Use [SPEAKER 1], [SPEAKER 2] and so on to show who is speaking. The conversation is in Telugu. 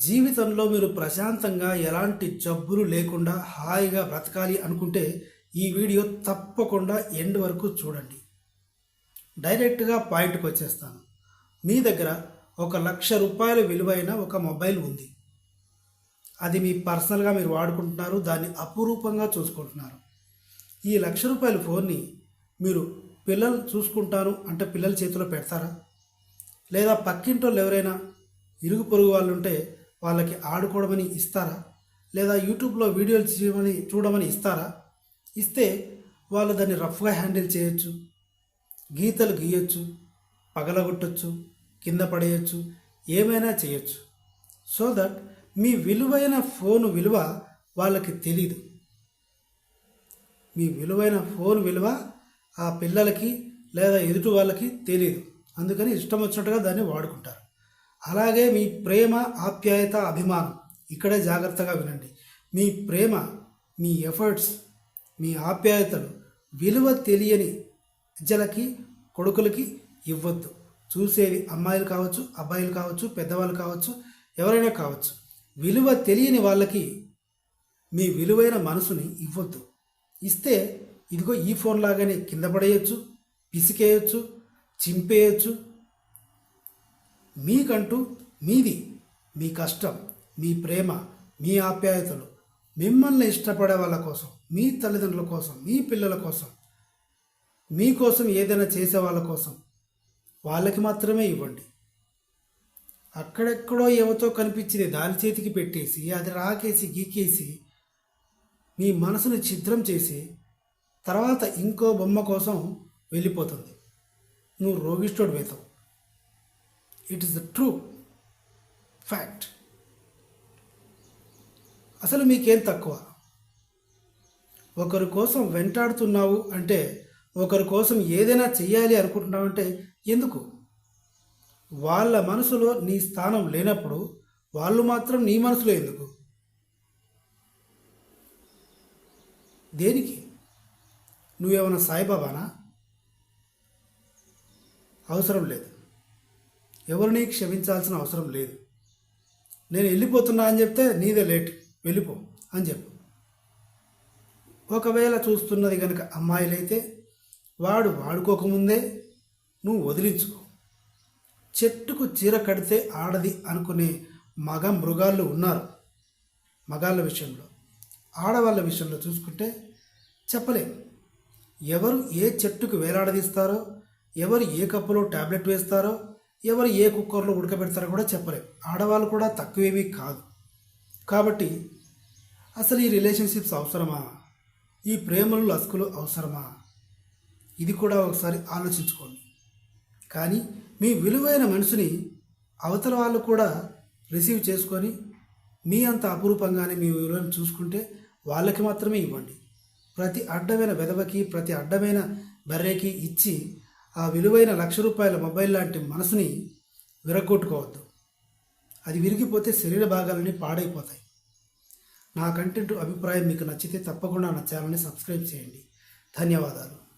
[SPEAKER 1] జీవితంలో మీరు ప్రశాంతంగా ఎలాంటి జబ్బులు లేకుండా హాయిగా బ్రతకాలి అనుకుంటే ఈ వీడియో తప్పకుండా ఎండ్ వరకు చూడండి. డైరెక్ట్గా పాయింట్కి వచ్చేస్తాను. మీ దగ్గర ఒక లక్ష రూపాయల విలువైన ఒక మొబైల్ ఉంది. అది మీ పర్సనల్గా మీరు వాడుకుంటున్నారు దాన్ని అపురూపంగా చూసుకుంటున్నారు. ఈ లక్ష రూపాయల ఫోన్ని మీరు పిల్లలు చూసుకుంటాను అంటే పిల్లల చేతిలో పెడతారా? లేదా పక్కింటోళ్ళు ఎవరైనా ఇరుగు పొరుగు వాళ్ళు ఉంటే వాళ్ళకి ఆడుకోవడమని ఇస్తారా? లేదా యూట్యూబ్లో వీడియోలు చేయమని చూడమని ఇస్తారా? ఇస్తే వాళ్ళు దాన్ని రఫ్గా హ్యాండిల్ చేయొచ్చు గీతలు గీయొచ్చు పగలగొట్టచ్చు కింద పడేయచ్చు ఏమైనా చేయొచ్చు. సో దట్ మీ విలువైన ఫోన్ విలువ వాళ్ళకి తెలీదు. మీ విలువైన ఫోన్ విలువ ఆ పిల్లలకి లేదా ఎదుటి వాళ్ళకి తెలియదు అందుకని ఇష్టం వచ్చినట్టుగా దాన్ని వాడుకుంటారు. అలాగే మీ ప్రేమ ఆప్యాయత అభిమానం. ఇక్కడే జాగ్రత్తగా వినండి. మీ ప్రేమ మీ ఎఫర్ట్స్ మీ ఆప్యాయతలు విలువ తెలియని ప్రజలకి కొడుకులకి ఇవ్వద్దు. చూసేవి అమ్మాయిలు కావచ్చు అబ్బాయిలు కావచ్చు పెద్దవాళ్ళు కావచ్చు ఎవరైనా కావచ్చు. విలువ తెలియని వాళ్ళకి మీ విలువైన మనసుని ఇవ్వద్దు. ఇస్తే ఇదిగో ఈ ఫోన్ లాగానే కింద పడేయచ్చు పిసికేయచ్చు చింపేయచ్చు మీకంటూ మీది మీ కష్టం మీ ప్రేమ మీ ఆప్యాయతలు మిమ్మల్ని ఇష్టపడే వాళ్ళ కోసం మీ తల్లిదండ్రుల కోసం మీ పిల్లల కోసం మీకోసం ఏదైనా చేసే వాళ్ళ కోసం వాళ్ళకి మాత్రమే ఇవ్వండి. అక్కడెక్కడో ఏమతో కనిపించింది దాని చేతికి పెట్టేసి అది రాకేసి గీకేసి మీ మనసును ఛిద్రం చేసి తర్వాత ఇంకో బొమ్మ కోసం వెళ్ళిపోతుంది. నువ్వు రోగిష్ఠుడు వేతావు it is the true fact అసలు మీకేం తక్కువ? ఒకరి కోసం వెంటాడుతున్నావు అంటే ఒకరి కోసం ఏదైనా చెయ్యాలి అనుకుంటున్నావు అంటే ఎందుకు? వాళ్ళ మనసులో నీ స్థానం లేనప్పుడు వాళ్ళు మాత్రం నీ మనసులో ఎందుకు? దేనికి? నువ్వేమైనా సాయిబాబానా? అవసరం లేదు. ఎవరిని క్షమించాల్సిన అవసరం లేదు. నేను వెళ్ళిపోతున్నా అని చెప్తే నీదే లేట్ వెళ్ళిపో అని చెప్పు. ఒకవేళ చూస్తున్నది కనుక అమ్మాయిలైతే వాడు వాడుకోకముందే నువ్వు వదిలించుకో. చెట్టుకు చీర కడితే ఆడది అనుకునే మగ మృగాళ్ళు ఉన్నారు. మగాళ్ళ విషయంలో. ఆడవాళ్ళ విషయంలో చూసుకుంటే చెప్పలేం ఎవరు ఏ చెట్టుకు వేలాడదీస్తారో ఎవరు ఏ కప్పులో ట్యాబ్లెట్ వేస్తారో ఎవరు ఏ కుక్కర్లో ఉడకబెడతారో కూడా చెప్పలేం. ఆడవాళ్ళు కూడా తక్కువేమీ కాదు. కాబట్టి అసలు ఈ రిలేషన్షిప్స్ అవసరమా? ఈ ప్రేమలు లస్కులు అవసరమా? ఇది కూడా ఒకసారి ఆలోచించుకోండి. కానీ మీ విలువైన మనసుని అవతల వాళ్ళు కూడా రిసీవ్ చేసుకొని మీ అంత అపురూపంగానే మీ విలువను చూసుకుంటే వాళ్ళకి మాత్రమే ఇవ్వండి. ప్రతి అడ్డమైన వెదవకి ప్రతి అడ్డమైన బర్రెకి ఇచ్చి ఆ విలువైన లక్ష రూపాయల మొబైల్ లాంటి మనసుని విరగొట్టుకోవద్దు అది విరిగిపోతే శరీర భాగాలన్నీ పాడైపోతాయి. నా కంటెంట్ అభిప్రాయం మీకు నచ్చితే తప్పకుండా నా ఛానల్ని సబ్స్క్రైబ్ చేయండి. ధన్యవాదాలు.